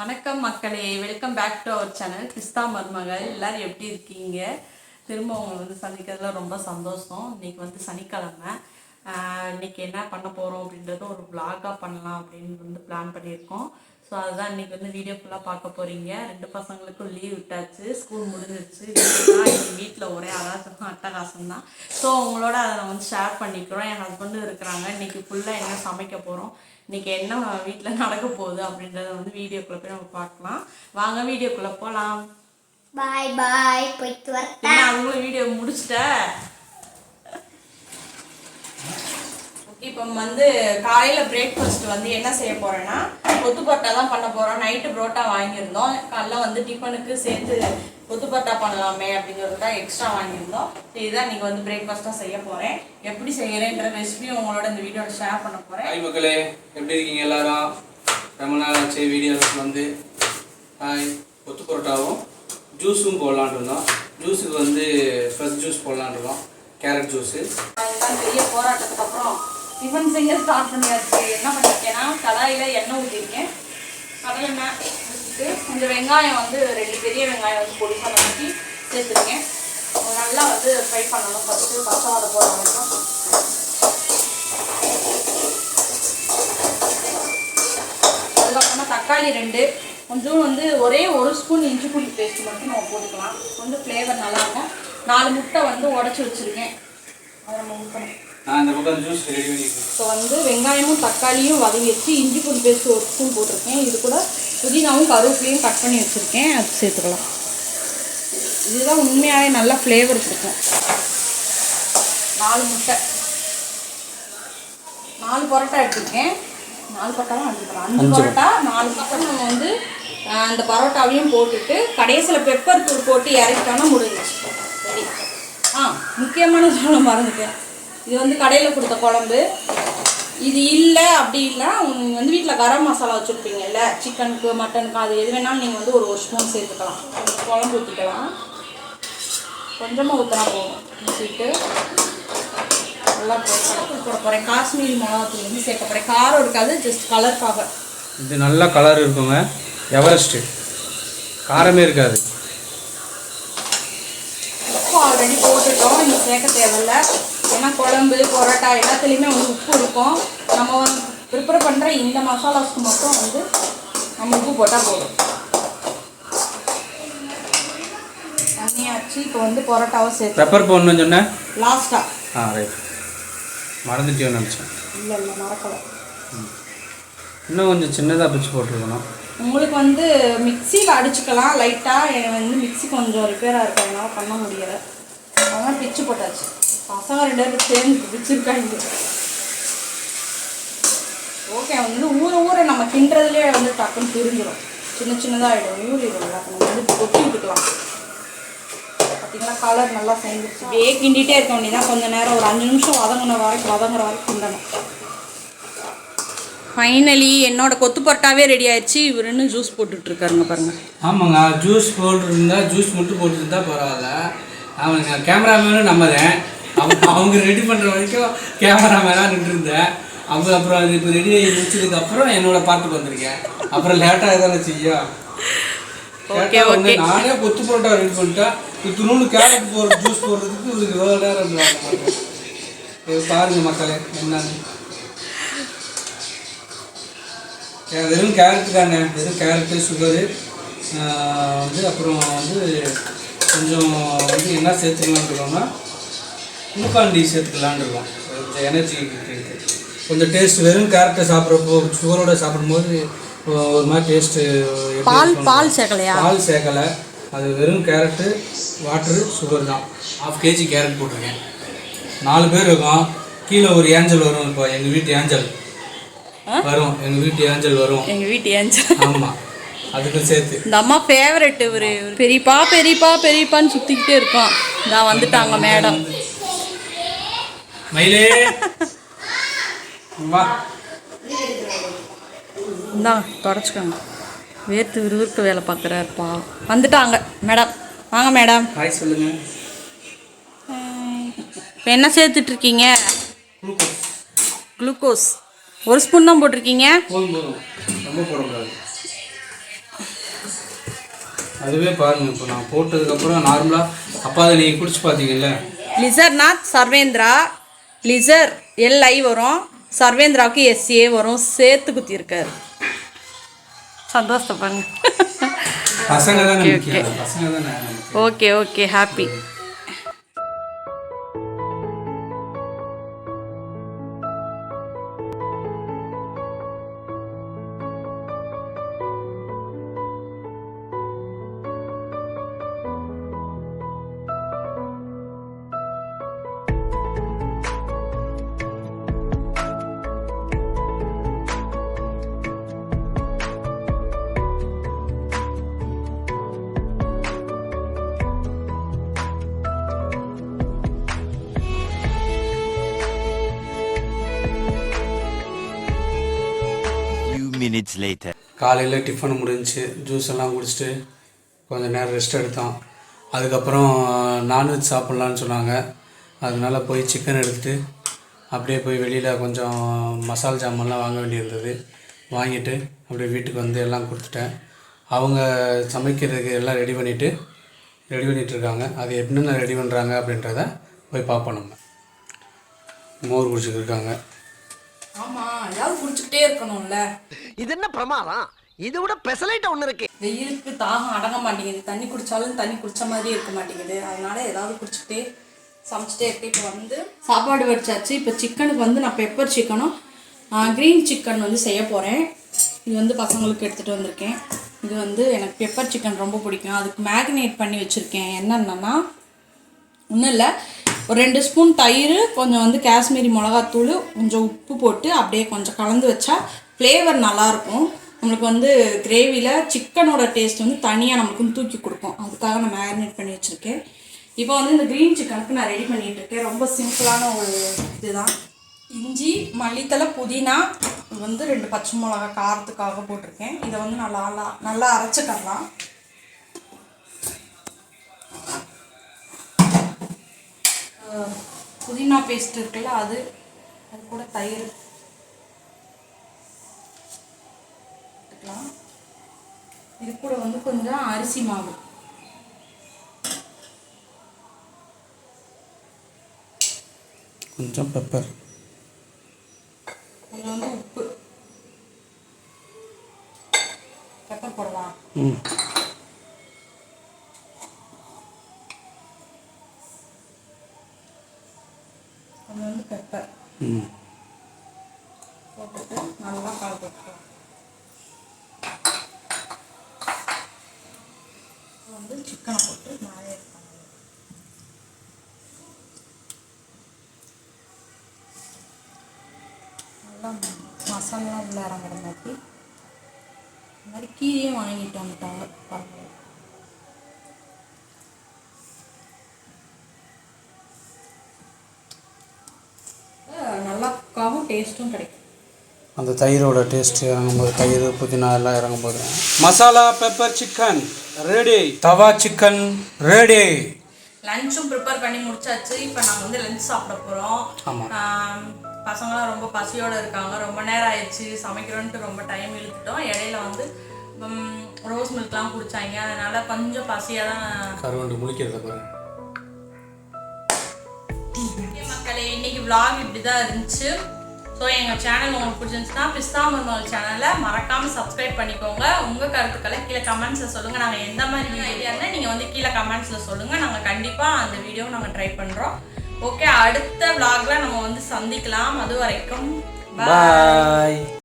வணக்கம் மக்களே. Welcome back to our channel கிறிஸ்தா மருமகள் எல்லோரும் எப்படி இருக்கீங்க? திரும்ப உங்களை வந்து சந்திக்கிறதுல ரொம்ப சந்தோஷம். இன்னைக்கு வந்து சனிக்கிழமை. இன்னைக்கு என்ன பண்ண போகிறோம் அப்படின்றத ஒரு விளாகாக பண்ணலாம் அப்படின்னு வந்து பிளான் பண்ணியிருக்கோம். ஸோ அதுதான் இன்னைக்கு வந்து வீடியோ ஃபுல்லாக பார்க்க போகிறீங்க ரெண்டு பசங்களுக்கும் லீவ் விட்டாச்சு. ஸ்கூல் முடிஞ்சிருச்சு. எங்கள் வீட்டில் ஒரே அராஜகம் அட்டகாசம் தான். ஸோ உங்களோட அதை நான் வந்து ஷேர் பண்ணிக்கிறோம். என் ஹஸ்பண்டும் இருக்கிறாங்க. இன்னைக்கு ஃபுல்லாக என்ன சமைக்க போகிறோம் இன்னைக்கு என்ன வீட்டில் நடக்க போகுது அப்படின்றத வந்து வீடியோக்குள்ளே போய் நம்ம பார்க்கலாம். வாங்க வீடியோக்குள்ளே போகலாம் பாய் பாய் போயிட்டு வரேன் அவங்களும் வீடியோ முடிச்சிட்ட? இப்போ வந்து காலையில் பிரேக்ஃபாஸ்ட் வந்து என்ன செய்ய போறேன்னா கொத்து பரோட்டா தான் பண்ண போகிறோம் நைட்டு புரோட்டா வாங்கியிருந்தோம். காலைல வந்து டிஃபனுக்கு சேர்த்து கொத்து பரோட்டா பண்ணலாமே அப்படிங்கிறது தான் எக்ஸ்ட்ரா வாங்கியிருந்தோம். இதுதான் இன்னைக்கு வந்து பிரேக்ஃபாஸ்ட்டாக செய்ய போகிறேன் எப்படி செய்கிறேன்ற ரெசிபியும் உங்களோட இந்த வீடியோவில் ஷேர் பண்ண போகிறேன் ஹாய் மக்களே எப்படி இருக்கீங்க எல்லாரும்? ரொம்ப நாள் ஆச்சு வீடியோஸ் வந்து. ஹாய் கொத்து பரோட்டாவும் ஜூஸும் போடலான்னு இருந்தோம். ஜூஸுக்கு வந்து ஃப்ரெஷ் ஜூஸ் போடலான்னு இருக்கோம் கேரட் ஜூஸு பெரிய போராட்டத்துக்கு அப்புறம் டிஃபன் செய்ய ஸ்டார்ட் பண்ணியாச்சு. என்ன பண்ணிருக்கேன்னா கடாயில் எண்ணெய் ஊற்றிருக்கேன் கடலை ஊற்றிட்டு இந்த வெங்காயம் வந்து ரெண்டு பெரிய வெங்காயம் வந்து பொடிசாக நறுக்கி சேர்த்துருக்கேன். அது நல்லா வந்து ஃப்ரை பண்ணணும். ஃபஸ்ட்டு பச்சை வடை போட வரைக்கும் அதுக்கப்புறமா தக்காளி ரெண்டு. கொஞ்சம் வந்து ஒரே ஒரு ஸ்பூன் இஞ்சி பூண்டு பேஸ்ட் மட்டும் நம்ம போட்டுக்கலாம். கொஞ்சம் ஃப்ளேவர் நல்லாயிருக்கும் நாலு முட்டை வந்து உடச்சி வச்சுருக்கேன். அதை நம்ம ஊற்றணும் ஸோ வந்து வெங்காயமும் தக்காளியும் வதங்கி வச்சு இஞ்சி பூண்டு பேஸ்ட் ஒரு ஸ்பூன் போட்டிருக்கேன். இது கூட புதினாவும் கருவேப்பிலையும் கட் பண்ணி வச்சுருக்கேன். அது சேர்த்துக்கலாம். இதுதான் உண்மையாகவே நல்ல ஃப்ளேவர் கொடுக்கும். நாலு முட்டை. நாலு பரோட்டா எடுத்துருக்கேன். நாலு பரோட்டா தான் எடுத்துக்கிறேன் அஞ்சு பரோட்டா நாலு பக்கம் நம்ம வந்து அந்த பரோட்டாவையும் போட்டுட்டு கடைசியில் பெப்பர் தூள் போட்டு இறக்கிட்டோன்னா முடிஞ்சிச்சு சரி ஆ முக்கியமான சொல்ல மறந்துட்டேன். இது வந்து கடையில் கொடுத்த குழம்பு. இது இல்லை அப்படி இல்லை நீங்கள் வந்து வீட்டில் கரம் மசாலா வச்சுருப்பீங்கல்ல சிக்கனுக்கு மட்டனுக்கு அது எது வேணாலும் நீங்கள் வந்து ஒரு ஒரு ஸ்பூன் சேர்த்துக்கலாம். குழம்பு ஊற்றிக்கலாம் கொஞ்சமாக ஊற்றினா போதும். ஊற்றிட்டு நல்லா போட போகிறேன் காஷ்மீரி மிளகாத்தூள் வந்து சேர்க்க போகிறேன் காரம் இருக்காது ஜஸ்ட் கலருக்காக இது நல்ல கலர் இருக்குங்க. எவரெஸ்ட்டு காரமே இருக்காது. உப்பு ஆல்ரெடி போட்டுட்டோம். இங்கே சேர்க்க தேவையில்ல. ஏன்னா குழம்பு பரோட்டா எல்லாத்துலேயுமே வந்து உப்பு இருக்கும். நம்ம வந்து ப்ரிப்பேர் பண்ணுற இந்த மசாலாஸ்க்கு மட்டும் வந்து நம்ம உப்பு போட்டால் போதும். தண்ணியாச்சு இப்போ வந்து பரோட்டாவை சேர்த்து பெப்பர் போடணும்னு சொன்னேன் லாஸ்ட்டாக ஆ. ரைட் மறந்துட்டியோன்னு நினச்சேன். இல்லை இல்லை மறக்கலை. இன்னும் கொஞ்சம் சின்னதாக பிச்சு போட்டுருக்கணும். உங்களுக்கு வந்து மிக்சியில் அடிச்சுக்கலாம். லைட்டாக வந்து மிக்ஸி கொஞ்சம் ரிப்பேராக இருக்கு அதனால பண்ண முடியலை. அதனால் பிச்சு போட்டாச்சு. பசங்க ரெண்டு பேரும் சேர்ந்து பிடிச்சிருக்காங்க. ஓகே வந்து ஊற ஊற நம்ம கிண்டுறதுலேயே வந்து டக்குன்னு பிரிஞ்சிடும் சின்ன சின்னதாக ஆகிடும் ஊறிடும் நம்ம வந்து கொட்டி விட்டுக்கலாம். பார்த்தீங்கன்னா கலர் நல்லா சேர்ந்துருச்சு அப்படியே கிண்டிகிட்டே இருக்க வேண்டியதான் கொஞ்சம் நேரம் ஒரு அஞ்சு நிமிஷம் வதங்கின வரைக்கும் வதங்குற வரைக்கும் கிண்டணும். ஃபைனலி என்னோட கொத்து பரோட்டாவே ரெடி ஆயிடுச்சு. இவர் இன்னும் ஜூஸ் போட்டுட்டு இருக்காருங்க பாருங்க. ஆமாங்க. ஜூஸ் போட்டுருந்தா ஜூஸ் மட்டும் போட்டுருந்தா பரவாயில்ல. அவங்க கேமராமேனும் நம்மதேன். அவங்க அவங்க ரெடி பண்ணுற வரைக்கும் கேமராமேனாக நின்றுருந்தேன் அவங்க அப்புறம் அது இப்போ ரெடி ஆகி முடிச்சதுக்கு அப்புறம் என்னோட பாட்டுக்கு வந்திருக்கேன். அப்புறம் லேட்டாக தானே செய்யும். நானே கொத்து பரோட்டா ரெடி பண்ணிட்டேன். இத்தினூண்டு கேரட் போடுற ஜூஸ் போடுறதுக்கு இவருக்கு இவ்வளோ நேரம் பாருங்க மக்களே. என்னன்னு. வெறும் கேரட்டு தாங்க வெறும் கேரட்டு சுகரு வந்து அப்புறம் வந்து கொஞ்சம் வந்து என்ன சேர்த்துக்கலாம்னு இருக்கோம்னா குளுக்காண்டி சேர்த்துக்கலான்னு இருக்கோம் கொஞ்சம் எனர்ஜி கொஞ்சம் டேஸ்ட் வெறும் கேரட்டை சாப்பிட்றப்போ சுகரோட சாப்பிடும்போது ஒரு மாதிரி டேஸ்ட்டு பால் பால் சேர்க்கலையா? பால் சேர்க்கலை. அது வெறும் கேரட்டு வாட்டரு சுகர் தான். ஹாஃப் கேஜி கேரட் போட்டிருக்கேன். நாலு பேர் இருக்கோம். கீழே ஒரு ஏஞ்சல் வரும் இப்போ எங்கள் வீட்டு ஏஞ்சல். வரும். எங்கள் வீட்டு ஏஞ்சல் வரும். எங்க வீட்டு ஏஞ்சல். ஆமாம் அதுக்கு சேர்த்து. இந்த அம்மா ஃபேவரெட் இவரு. பெரியப்பா பெரியப்பா பெரியப்பான்னு சுத்திக்கிட்டே இருக்கோம். நான் வந்துட்டாங்க மேடம். மயிலே. வா. இந்தாங்க தொடச்சிக்கோங்க. வேர்த்து விறுவிறுக்க வேலை பார்க்குறாருப்பா. வந்துட்டாங்க மேடம். வாங்க மேடம். ஹாய் சொல்லுங்க. இப்போ என்ன சேர்த்துட்டு இருக்கீங்க குளுக்கோஸ். ஒரு ஸ்பூன் தான் போட்டிருக்கீங்க? அதுவே பாருங்க இப்போ நான் போட்டதுக்கப்புறம் நார்மலாக அப்போ அதை நீங்கள் குடிச்சு பார்த்தீங்கல்ல? லிசர்நாத் சர்வேந்திரா. லிசர் எல்ஐ வரும் சர்வேந்திராவுக்கு எஸ்ஏ வரும் சேர்த்து குத்திருக்காரு நமக்கு. Okay okay happy. Minutes later காலையில் டிஃபன் முடிஞ்சு ஜூஸ் எல்லாம் குடிச்சிட்டு கொஞ்சம் நேரம் ரெஸ்ட் எடுத்தோம். அதுக்கப்புறம் நான்வெஜ் சாப்பிட்லான்னு சொன்னாங்க. அதனால போய் சிக்கன் எடுத்துட்டு அப்படியே போய் வெளியில் கொஞ்சம் மசால் ஜாமான்லாம் வாங்க வேண்டியிருந்தது. வாங்கிட்டு அப்படியே வீட்டுக்கு வந்து எல்லாம் கொடுத்துட்டேன். அவங்க சமைக்கிறதுக்கு எல்லாம் ரெடி பண்ணிவிட்டு ரெடி பண்ணிகிட்ருக்காங்க அது என்னென்ன ரெடி பண்ணுறாங்க அப்படின்றத போய் பார்ப்போம் நம்ம. மோர் குடிச்சிட்டு இருக்காங்க. ஆமா ஏதாவது குடிச்சுக்கிட்டே இருக்கணும்ல. இது என்ன பிரமாதம்? இது விட பெசலைட் ஒண்ணு இருக்கு. வெயிலுக்கு தாகம் அடங்க மாட்டேங்குது. தண்ணி குடிச்சாலும் தண்ணி குடிச்ச மாதிரி இருக்க மாட்டேங்குது. அதனால ஏதாவது குடிச்சுக்கிட்டே சமைச்சிட்டே இருக்கு இப்போ வந்து சாப்பாடு வச்சாச்சு. இப்போ சிக்கனுக்கு வந்து நான் பெப்பர் சிக்கனும் க்ரீன் சிக்கன் வந்து செய்ய போகிறேன் இது வந்து பசங்களுக்கு எடுத்துகிட்டு வந்திருக்கேன். இது வந்து எனக்கு பெப்பர் சிக்கன் ரொம்ப பிடிக்கும். அதுக்கு மேரினேட் பண்ணி வச்சுருக்கேன். என்னென்னா ஒன்றும் இல்லை. ஒரு ரெண்டு ஸ்பூன் தயிர் கொஞ்சம் வந்து காஷ்மீரி மிளகாத்தூள் கொஞ்சம் உப்பு போட்டு அப்படியே கொஞ்சம் கலந்து வச்சா ஃப்ளேவர் நல்லாயிருக்கும். நம்மளுக்கு வந்து கிரேவியில் சிக்கனோட டேஸ்ட் வந்து தனியாக நமக்கு தூக்கி கொடுக்கும். அதுக்காக நான் மேரினேட் பண்ணி வச்சுருக்கேன். இப்போ வந்து இந்த க்ரீன் சிக்கனுக்கு நான் ரெடி பண்ணிகிட்டு இருக்கேன். ரொம்ப சிம்பிளான ஒரு இதுதான். இஞ்சி மல்லித்தலை புதினா வந்து ரெண்டு பச்சை மிளகா காரத்துக்காக போட்டிருக்கேன். இதை வந்து நல்லா நல்லா- நல்லா அரைச்சிக்கலாம் புதினா பேஸ்ட் இருக்குல்ல அது அது கூட தயிர் எடுத்துக்கலாம். இது கூட வந்து கொஞ்சம் அரிசி மாவு. கொஞ்சம் பெப்பர் கொஞ்சம் வந்து உப்பு. பெப்பர் போடலாம். ம் கொஞ்சம் வந்து பெப்பர் ம் போட்டுட்டு நல்லா கலந்து விட்டுக்கலாம் இப்போ வந்து போட்டு மேரினேட் பண்ணணும். நல்லா மசாலாம் உள்ள இறங்குற மாதிரி. இந்த மாதிரி கீரையும் வாங்கிட்டு வந்துட்டாங்க பாருங்க. நல்லா குக்காவும் டேஸ்ட்டும் கிடைக்கும். அந்த தயிரோட டேஸ்ட் இறங்கும்போது தயிர் புதினா எல்லாம் இறங்கும்போது. Masala pepper chicken ready tawa chicken ready லஞ்சும் prepare பண்ணி முடிச்சாச்சு. இப்போ நாங்கள் வந்து லஞ்ச் சாப்பிட போகிறோம் ஆமாம் பசங்களாம் ரொம்ப பசியோடு இருக்காங்க. ரொம்ப நேரம் ஆயிடுச்சு. சமைக்கிறோன்ட்டு ரொம்ப டைம் இழுத்துட்டோம். இடையில வந்து ரோஸ் மில்க்லாம் குடிச்சாங்க. அதனால கொஞ்சம் பசியாக தான் கருவண்டு முழிக்கிறத பாரு. ஓகே மக்களே இன்னைக்கு vlog இப்படி தான் இருந்துச்சு. ஸோ எங்கள் சேனல் உங்களுக்கு பிடிச்சிருந்துச்சுன்னா பிஸ்தா மருமகள் சேனலை மறக்காமல் சப்ஸ்கிரைப் பண்ணிக்கோங்க. உங்கள் கருத்துக்களை கீழே கமெண்ட்ஸில் சொல்லுங்கள் நாங்கள் எந்த மாதிரி ஐடியான்னு நீங்கள் வந்து கீழே கமெண்ட்ஸில் சொல்லுங்கள் நாங்கள் கண்டிப்பாக அந்த வீடியோ நாங்கள் ட்ரை பண்ணுறோம் ஓகே அடுத்த vlogல நம்ம வந்து சந்திக்கலாம். அது வரைக்கும் பாய்